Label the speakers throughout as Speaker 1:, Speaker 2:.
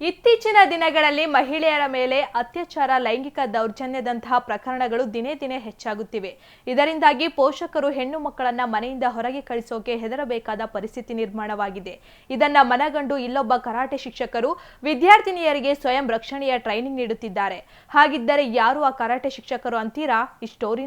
Speaker 1: ಇತ್ತೀಚಿನ ದಿನಗಳಲ್ಲಿ ಮಹಿಳೆಯರ ಮೇಲೆ ಅತ್ಯಾಚಾರ, ಲೈಂಗಿಕ ದೌರ್ಜನ್ಯದಂತಹ ಪ್ರಕರಣಗಳು ದಿನೇ ದಿನೇ ಹೆಚ್ಚಾಗುತ್ತಿವೆ. ಇದರಿಂದಾಗಿ ಪೋಷಕರು ಹೆಣ್ಣು ಮಕ್ಕಳನ್ನ ಮನೆಯಿಂದ ಹೊರಗೆ ಕಳಿಸೋಕೆ ಹೆದರಬೇಕಾದ ಪರಿಸ್ಥಿತಿ ನಿರ್ಮಾಣವಾಗಿದೆ. ಇದನ್ನ ಮನಗಂಡು ಇಲ್ಲೊಬ್ಬ ಕರಾಟೆ ಶಿಕ್ಷಕರು ವಿದ್ಯಾರ್ಥಿನಿಯರಿಗೆ ಸ್ವಯಂ ರಕ್ಷಣೆಯ ಟ್ರೈನಿಂಗ್ ನೀಡುತ್ತಿದ್ದಾರೆ. ಹಾಗಿದ್ದರೆ ಯಾರು ಆ ಕರಾಟೆ ಶಿಕ್ಷಕರು ಅಂತೀರಾ? ಈ story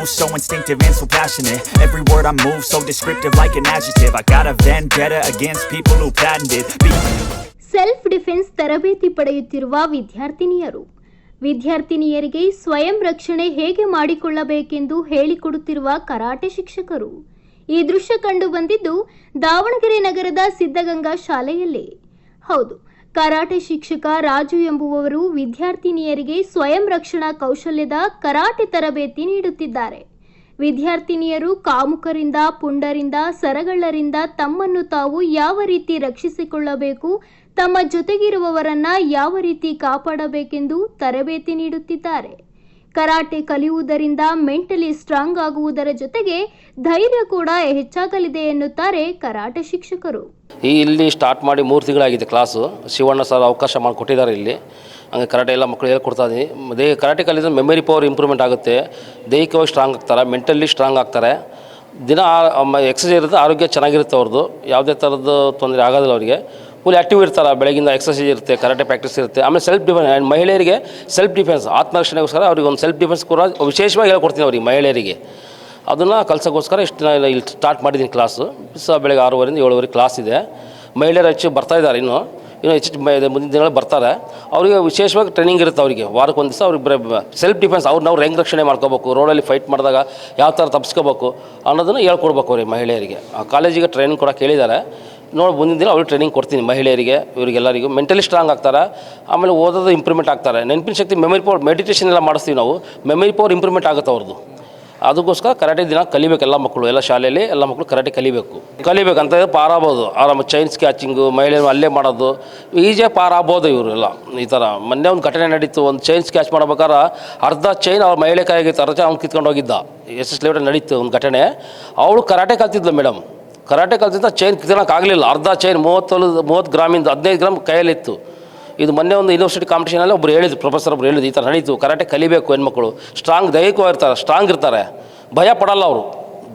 Speaker 2: do so instinctive and so passionate Every word I move so descriptive like an adjective I got a vendetta against people who patented
Speaker 3: self defence ತರಬೇತಿ ಪಡೆಯುತ್ತಿರುವ ವಿದ್ಯಾರ್ಥಿನಿಯರು ವಿದ್ಯಾರ್ಥಿನಿಯರಿಗೆ ಸ್ವಯಂ ರಕ್ಷಣೆ ಹೇಗೆ ಮಾಡಿಕೊಳ್ಳಬೇಕೆಂದು ಹೇಳಿಕೊಡುತ್ತಿರುವ ಕರಾಟೆ ಶಿಕ್ಷಕರು ಈ ದೃಶ್ಯ ಕಂಡು ಬಂದಿದ್ದು ದಾವಣಗೆರೆ ನಗರದ ಸಿದ್ಧಗಂಗಾ ಶಾಲೆಯಲ್ಲಿ ಹೌದು ಕರಾಟೆ ಶಿಕ್ಷಕ ರಾಜು ಎಂಬುವವರು ವಿದ್ಯಾರ್ಥಿನಿಯರಿಗೆ ಸ್ವಯಂ ರಕ್ಷಣಾ ಕೌಶಲ್ಯದ ಕರಾಟೆ ತರಬೇತಿ ನೀಡುತ್ತಿದ್ದಾರೆ. ವಿದ್ಯಾರ್ಥಿನಿಯರು ಕಾಮುಕರಿಂದ, ಪುಂಡರಿಂದ, ಸರಗಳ್ಳರಿಂದ ತಮ್ಮನ್ನು ತಾವು ಯಾವ ರೀತಿ ರಕ್ಷಿಸಿಕೊಳ್ಳಬೇಕು, ತಮ್ಮ ಜೊತೆಗಿರುವವರನ್ನ ಯಾವ ರೀತಿ ಕಾಪಾಡಬೇಕೆಂದು ತರಬೇತಿ ನೀಡುತ್ತಿದ್ದಾರೆ. ಕರಾಟೆ ಕಲಿಯುವುದರಿಂದ ಮೆಂಟಲಿ ಸ್ಟ್ರಾಂಗ್ ಆಗುವುದರ ಜೊತೆಗೆ ಧೈರ್ಯ ಕೂಡ ಹೆಚ್ಚಾಗಲಿದೆ ಎನ್ನುತ್ತಾರೆ ಕರಾಟೆ ಶಿಕ್ಷಕರು.
Speaker 4: ಈ ಇಲ್ಲಿ ಸ್ಟಾರ್ಟ್ ಮಾಡಿ ಮೂರು ತಿಂಗಳಾಗಿದೆ ಕ್ಲಾಸು ಶಿವಣ್ಣ ಸರ್ ಅವಕಾಶ ಮಾಡಿಕೊಟ್ಟಿದ್ದಾರೆ ಇಲ್ಲಿ. ಹಂಗೆ ಕರಾಟೆ ಎಲ್ಲ ಮಕ್ಕಳು ಹೇಳ್ಕೊಡ್ತಾ ಇದ್ದೀನಿ. ದೇಹ ಕರಾಟೆ ಕಲಿದ್ರೆ ಮೆಮೊರಿ ಪವರ್ ಇಂಪ್ರೂವ್ಮೆಂಟ್ ಆಗುತ್ತೆ. ದೈಹಿಕವಾಗಿ ಸ್ಟ್ರಾಂಗ್ ಆಗ್ತಾರೆ ಮೆಂಟಲಿ ಸ್ಟ್ರಾಂಗ್ ಆಗ್ತಾರೆ. ದಿನ ಎಕ್ಸಸೈಸ್ ಇರುತ್ತೆ, ಆರೋಗ್ಯ ಚೆನ್ನಾಗಿರುತ್ತೆ ಅವ್ರದ್ದು. ಯಾವುದೇ ಥರದ್ದು ತೊಂದರೆ ಆಗೋದಿಲ್ಲ ಅವರಿಗೆ. ಫುಲ್ ಆ್ಯಕ್ಟಿವ್ ಇರ್ತಾರೆ? ಬೆಳಗಿಂದ ಎಕ್ಸಸೈಸ್ ಇರುತ್ತೆ ಕರಾಟೆ ಪ್ರಾಕ್ಟೀಸ್ ಇರುತ್ತೆ. ಆಮೇಲೆ ಸೆಲ್ಫ್ ಡಿಫೆನ್ಸ್ ಮಹಿಳೆಯರಿಗೆ ಸೆಲ್ಫ್ ಡಿಫೆನ್ಸ್ ಆತ್ಮರಕ್ಷಣೆಗೋಸ್ಕರ ಅವ್ರಿಗೆ ಒಂದು ಸೆಲ್ಫ್ ಡಿಫೆನ್ಸ್ ಕೂಡ ವಿಶೇಷವಾಗಿ ಹೇಳ್ಕೊಡ್ತೀನಿ ಅವ್ರಿಗೆ ಮಹಿಳೆಯರಿಗೆ. ಅದನ್ನು ಕಲಿಸೋಕ್ಕೋಸ್ಕರ ಇಷ್ಟು ನಾನು ಇಲ್ಲಿ ಸ್ಟಾರ್ಟ್ ಮಾಡಿದ್ದೀನಿ ಕ್ಲಾಸು ಸೊ ಬೆಳಗ್ಗೆ ಆರೂವರೆಯಿಂದ ಏಳುವರೆ ಕ್ಲಾಸ್ ಇದೆ. ಮಹಿಳೆಯರು ಹೆಚ್ಚು ಬರ್ತಾ ಇದ್ದಾರೆ ಇನ್ನು. ಇನ್ನು ಹೆಚ್ಚು ಮುಂದಿನ ದಿನಗಳು ಬರ್ತಾರೆ. ಅವರಿಗೆ ವಿಶೇಷವಾಗಿ ಟ್ರೈನಿಂಗ್ ಇರುತ್ತೆ ಅವರಿಗೆ. ವಾರಕ್ಕೆ ಒಂದು ದಿವಸ ಅವ್ರಿಗೆ ಸೆಲ್ಫ್ ಡಿಫೆನ್ಸ್ ಅವ್ರು ನಾವು ಹೆಂಗೆ ರಕ್ಷಣೆ ಮಾಡ್ಕೋಬೇಕು. ರೋಡಲ್ಲಿ ಫೈಟ್ ಮಾಡಿದಾಗ ಯಾವ ಥರ ತಪ್ಪಿಸ್ಕೋಬೇಕು ಅನ್ನೋದನ್ನು ಹೇಳ್ಕೊಡ್ಬೇಕು ಅವ್ರಿಗೆ ಮಹಿಳೆಯರಿಗೆ. ಆ ಕಾಲೇಜಿಗೆ ಟ್ರೈನಿಂಗ್ ಕೂಡ ಕೇಳಿದ್ದಾರೆ. ನೋಡಿ ಮುಂದಿನ ದಿನ ಅವ್ರಿಗೆ ಟ್ರೈನಿಂಗ್ ಕೊಡ್ತೀನಿ ಮಹಿಳೆಯರಿಗೆ, ಇವರಿಗೆಲ್ಲರಿಗೂ. ಮೆಂಟಲಿ ಸ್ಟ್ರಾಂಗ್ ಆಗ್ತಾರೆ. ಆಮೇಲೆ ಓದೋದು ಇಂಪ್ರೂವ್ಮೆಂಟ್ ಆಗ್ತಾರೆ. ನೆನಪಿನ ಶಕ್ತಿ ಮೆಮರಿ ಪವರ್ ಮೆಡಿಟೇಷನ್ ಎಲ್ಲ ಮಾಡಿಸ್ತೀವಿ ನಾವು. ಮೆಮರಿ ಪವರ್ ಇಂಪ್ರೂವ್ಮೆಂಟ್ ಆಗುತ್ತೆ ಅವ್ರದ್ದು ಅದಕ್ಕೋಸ್ಕರ ಕರಾಟೆ ದಿನ ಕಲಿಬೇಕು ಎಲ್ಲ ಮಕ್ಕಳು, ಎಲ್ಲ ಶಾಲೆಯಲ್ಲಿ ಎಲ್ಲ ಮಕ್ಕಳು ಕರಾಟೆ ಕಲಿಬೇಕು. ಕಲಿಬೇಕಂತ ಪಾರಾಗ್ಬೋದು ಆರಾಮ ಚೈನ್ ಸ್ಕ್ಯಾಚಿಂಗು ಮಹಿಳೆಯರು ಅಲ್ಲೇ ಮಾಡೋದು. ಈಜಿಯಾಗಿ ಪಾರಾಗ್ಬೋದು ಇವರೆಲ್ಲ ಈ ಥರ. ಮೊನ್ನೆ ಒಂದು ಘಟನೆ ನಡೀತು. ಒಂದು ಚೈನ್ ಸ್ಕ್ಯಾಚ್ ಮಾಡ್ಬೇಕಾದ್ರೆ ಅರ್ಧ ಚೈನ್ ಅವ್ರ ಮಹಿಳೆ ಕೈಯಾಗಿತ್ತು. ಅರ್ಧ ಅವ್ನು ಕಿತ್ಕೊಂಡು ಹೋಗಿದ್ದ. ಎಸ್ ಎಸ್ ಲೇಟರ್ ನಡೀತು ಒಂದು ಘಟನೆ. ಅವಳು ಕರಾಟೆ ಕಲ್ತಿದ್ಲು ಮೇಡಮ್ ಕರಾಟೆ ಕಲಿತಿದ್ದ ಚೈನ್ ಆಗಲಿಲ್ಲ. ಅರ್ಧ ಚೈನ್ ಮೂವತ್ತು ಮೂವತ್ತು ಗ್ರಾಮಿಂದ ಹದಿನೈದು ಗ್ರಾಮ್ ಕೈಯಲ್ಲಿತ್ತು. ಇದು ಮೊನ್ನೆ ಒಂದು ಯೂನಿವರ್ಸಿಟಿ ಕಾಂಪಿಟೇಷನಲ್ಲಿ ಒಬ್ರು ಹೇಳಿದ್ರು ಪ್ರೊಫೆಸರ್ ಒಬ್ರು ಹೇಳಿದ್ರು, ಈ ಥರ ನಡೀತು, ಕರಾಟೆ ಕಲಿಬೇಕು ಹೆಣ್ಮಕ್ಳು. ಸ್ಟ್ರಾಂಗ್ ದೈಹಿಕವಾಗಿರ್ತಾರೆ ಸ್ಟ್ರಾಂಗ್ ಇರ್ತಾರೆ. ಭಯ ಪಡಲ್ಲ ಅವರು.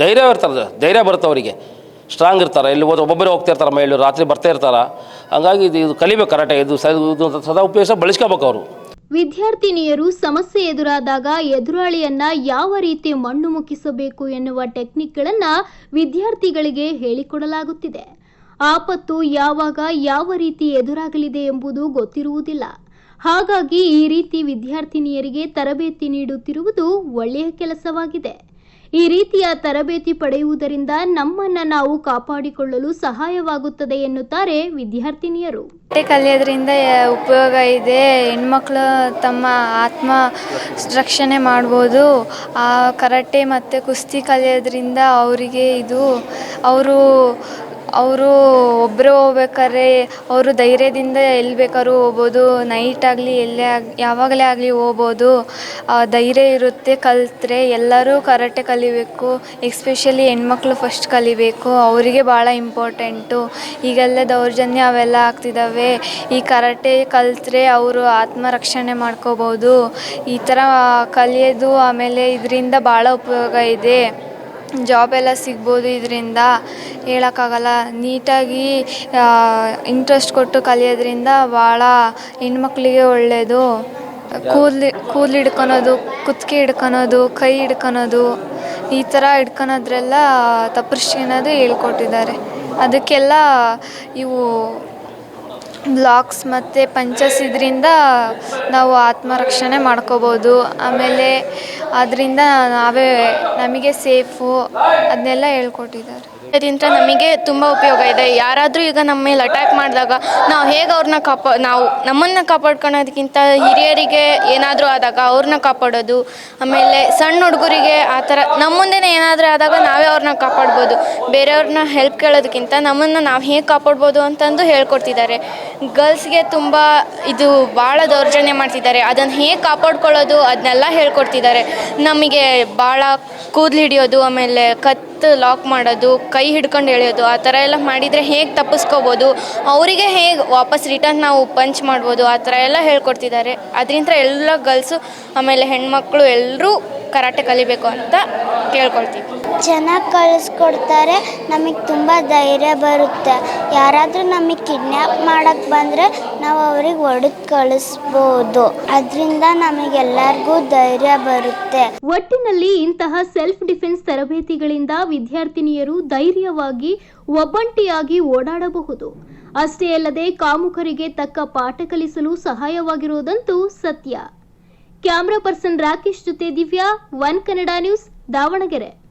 Speaker 4: ಧೈರ್ಯ ಇರ್ತಾರೆ, ಧೈರ್ಯ ಬರುತ್ತೆ ಅವರಿಗೆ. ಸ್ಟ್ರಾಂಗ್ ಇರ್ತಾರೆ. ಇಲ್ಲಿ ಹೋದ್ರೆ ಒಬ್ಬೊಬ್ಬರೇ ಹೋಗ್ತಿರ್ತಾರೆ ಮಹಿಳೆಯರು, ರಾತ್ರಿ ಬರ್ತಾ ಇರ್ತಾರೆ. ಹಂಗಾಗಿ ಇದು ಇದು ಕಲಿಬೇಕು ಕರಾಟೆ, ಇದು ಇದು ಸದಾ ಉಪಯೋಗಿಸ, ಬಳಸ್ಕೋಬೇಕು ಅವರು.
Speaker 3: ವಿದ್ಯಾರ್ಥಿನಿಯರು ಸಮಸ್ಯೆ ಎದುರಾದಾಗ ಎದುರಾಳಿಯನ್ನ ಯಾವ ರೀತಿ ಮಣ್ಣು ಮುಕ್ಕಿಸಬೇಕು ಎನ್ನುವ ಟೆಕ್ನಿಕ್ಗಳನ್ನ ವಿದ್ಯಾರ್ಥಿಗಳಿಗೆ ಹೇಳಿಕೊಡಲಾಗುತ್ತಿದೆ. ಆಪತ್ತು ಯಾವಾಗ ಯಾವ ರೀತಿ ಎದುರಾಗಲಿದೆ ಎಂಬುದು ಗೊತ್ತಿರುವುದಿಲ್ಲ. ಹಾಗಾಗಿ ಈ ರೀತಿ ವಿದ್ಯಾರ್ಥಿನಿಯರಿಗೆ ತರಬೇತಿ ನೀಡುತ್ತಿರುವುದು ಒಳ್ಳೆಯ ಕೆಲಸವಾಗಿದೆ. ಈ ರೀತಿಯ ತರಬೇತಿ ಪಡೆಯುವುದರಿಂದ ನಮ್ಮನ್ನ ನಾವು ಕಾಪಾಡಿಕೊಳ್ಳಲು ಸಹಾಯವಾಗುತ್ತದೆ ಎನ್ನುತ್ತಾರೆ ವಿದ್ಯಾರ್ಥಿನಿಯರು.
Speaker 5: ಕಲಿಯೋದ್ರಿಂದ ಉಪಯೋಗ ಇದೆ. ಹೆಣ್ಮಕ್ಳು ತಮ್ಮ ಆತ್ಮ ರಕ್ಷಣೆ ಮಾಡ್ಬೋದು. ಆ ಕರಾಟೆ ಮತ್ತು ಕುಸ್ತಿ ಕಲಿಯೋದ್ರಿಂದ ಅವರಿಗೆ ಇದು, ಅವರು ಅವರು ಒಬ್ಬರು ಹೋಗ್ಬೇಕಾದ್ರೆ ಅವರು ಧೈರ್ಯದಿಂದ ಎಲ್ಲಿ ಬೇಕಾದ್ರು ಹೋಗ್ಬೋದು. ನೈಟ್ ಆಗಲಿ ಎಲ್ಲೇ ಆಗ, ಯಾವಾಗಲೇ ಆಗಲಿ ಹೋಗ್ಬೋದು. ಧೈರ್ಯ ಇರುತ್ತೆ, ಕಲಿತ್ರೆ ಎಲ್ಲರೂ ಕರಾಟೆ ಕಲಿಬೇಕು. ಎಸ್ಪೆಷಲಿ ಹೆಣ್ಮಕ್ಳು ಫಸ್ಟ್ ಕಲಿಬೇಕು. ಅವರಿಗೆ ಭಾಳ ಇಂಪಾರ್ಟೆಂಟು ಈಗೆಲ್ಲ ದೌರ್ಜನ್ಯ ಅವೆಲ್ಲ ಆಗ್ತಿದ್ದಾವೆ ಈ ಕರಾಟೆ ಕಲಿತ್ರೆ ಅವರು ಆತ್ಮರಕ್ಷಣೆ ಮಾಡ್ಕೋಬೋದು. ಈ ಥರ ಕಲಿಯೋದು ಆಮೇಲೆ ಇದರಿಂದ ಭಾಳ ಉಪಯೋಗ ಇದೆ. ಜಾಬ್ ಎಲ್ಲ ಸಿಗ್ಬೋದು ಇದರಿಂದ ಹೇಳೋಕ್ಕಾಗಲ್ಲ. ನೀಟಾಗಿ ಇಂಟ್ರೆಸ್ಟ್ ಕೊಟ್ಟು ಕಲಿಯೋದ್ರಿಂದ ಭಾಳ ಹೆಣ್ಮಕ್ಳಿಗೆ ಒಳ್ಳೆಯದು ಕೂದಲು ಕೂದಲು ಹಿಡ್ಕೊಳೋದು, ಕುತ್ತಿಗೆ ಹಿಡ್ಕೊಳೋದು, ಕೈ ಹಿಡ್ಕೊಳೋದು, ಈ ಥರ ಹಿಡ್ಕೊಳೋದ್ರೆಲ್ಲ ತಪ್ಪಿಸ್ಕೊಳ್ಳೋದು ಹೇಳ್ಕೊಟ್ಟಿದ್ದಾರೆ. ಅದಕ್ಕೆಲ್ಲ ಇವು ಬ್ಲಾಕ್ಸ್ ಮತ್ತು ಪಂಚರ್ಸ್ ಇದರಿಂದ ನಾವು ಆತ್ಮರಕ್ಷಣೆ ಮಾಡ್ಕೋಬೋದು. ಆಮೇಲೆ ಅದರಿಂದ ನಾವೇ ನಮಗೆ ಸೇಫು ಅದನ್ನೆಲ್ಲ ಹೇಳ್ಕೊಟ್ಟಿದ್ದಾರೆ.
Speaker 6: ಇದರಿಂದ ನಮಗೆ ತುಂಬ ಉಪಯೋಗ ಇದೆ. ಯಾರಾದರೂ ಈಗ ನಮ್ಮ ಮೇಲೆ ಅಟ್ಯಾಕ್ ಮಾಡಿದಾಗ ನಾವು ಹೇಗೆ ಅವ್ರನ್ನ ಕಾಪಾ, ನಾವು ನಮ್ಮನ್ನು ಕಾಪಾಡ್ಕೊಳೋದಕ್ಕಿಂತ ಹಿರಿಯರಿಗೆ ಏನಾದರೂ ಆದಾಗ ಅವ್ರನ್ನ ಕಾಪಾಡೋದು, ಆಮೇಲೆ ಸಣ್ಣ ಹುಡುಗರಿಗೆ ಆ ಥರ ನಮ್ಮ ಮುಂದೆನೇ ಏನಾದರೂ ಆದಾಗ ನಾವೇ ಅವ್ರನ್ನ ಕಾಪಾಡ್ಬೋದು. ಬೇರೆಯವ್ರನ್ನ ಹೆಲ್ಪ್ ಕೇಳೋದಕ್ಕಿಂತ ನಮ್ಮನ್ನು ನಾವು ಹೇಗೆ ಕಾಪಾಡ್ಬೋದು ಅಂತಂದು ಹೇಳ್ಕೊಡ್ತಿದ್ದಾರೆ. ಗರ್ಲ್ಸ್ಗೆ ತುಂಬ ಇದು ಭಾಳ ದೌರ್ಜನ್ಯ ಮಾಡ್ತಿದ್ದಾರೆ. ಅದನ್ನು ಹೇಗೆ ಕಾಪಾಡ್ಕೊಳ್ಳೋದು ಅದನ್ನೆಲ್ಲ ಹೇಳ್ಕೊಡ್ತಿದ್ದಾರೆ. ನಮಗೆ ಭಾಳ ಕೂದಲು ಹಿಡಿಯೋದು, ಆಮೇಲೆ ಕತ್ತು ಲಾಕ್ ಮಾಡೋದು, ಕೈ ಹಿಡ್ಕೊಂಡು ಎಳೆಯೋದು, ಆ ಥರ ಎಲ್ಲ ಮಾಡಿದರೆ ಹೇಗೆ ತಪ್ಪಿಸ್ಕೋಬೋದು, ಅವರಿಗೆ ಹೇಗೆ ವಾಪಸ್ ರಿಟರ್ನ್ ನಾವು ಪಂಚ್ ಮಾಡ್ಬೋದು, ಆ ಥರ ಎಲ್ಲ ಹೇಳ್ಕೊಡ್ತಿದ್ದಾರೆ. ಅದರಿಂದ ಎಲ್ಲ ಗರ್ಲ್ಸು ಆಮೇಲೆ ಹೆಣ್ಮಕ್ಳು ಎಲ್ಲರೂ ಕರಾಟೆ ಕಲಿಬೇಕು ಅಂತ ಕೇಳ್ಕೊಳ್ತೀವಿ.
Speaker 7: ಚೆನ್ನಾಗಿ ಕಳಿಸ್ಕೊಡ್ತಾರೆ, ನಮಗೆ ತುಂಬ ಧೈರ್ಯ ಬರುತ್ತೆ. ಯಾರಾದರೂ ನಮಗೆ ಕಿಡ್ನ್ಯಾಪ್ ಮಾಡೋಕ್ಕೆ ಬಂದರೆ ನಾವು ಅವ್ರಿಗೆ ಒಡೆದು ಕಳಿಸ್ಬೋದು. ಅದರಿಂದ ನಮಗೆಲ್ಲರಿಗೂ ಧೈರ್ಯ ಬರುತ್ತೆ.
Speaker 3: ಒಟ್ಟಿನಲ್ಲಿ ಇಂತಹ ಸೆಲ್ಫ್ ಡಿಫೆನ್ಸ್ ತರಬೇತಿಗಳಿಂದ ವಿದ್ಯಾರ್ಥಿನಿಯರು ಧೈರ್ಯವಾಗಿ, ಒಬ್ಬಂಟಿಯಾಗಿ ಓಡಾಡಬಹುದು. ಅಷ್ಟೇ ಅಲ್ಲದೆ ಕಾಮುಕರಿಗೆ ತಕ್ಕ ಪಾಠ ಕಲಿಸಲು ಸಹಾಯವಾಗಿರುವುದಂತೂ ಸತ್ಯ. ಕ್ಯಾಮ್ರಾ ಪರ್ಸನ್ ರಾಕೇಶ್ ಜೊತೆ ದಿವ್ಯಾ, ಒನ್ ಕನ್ನಡ ನ್ಯೂಸ್, ದಾವಣಗೆರೆ.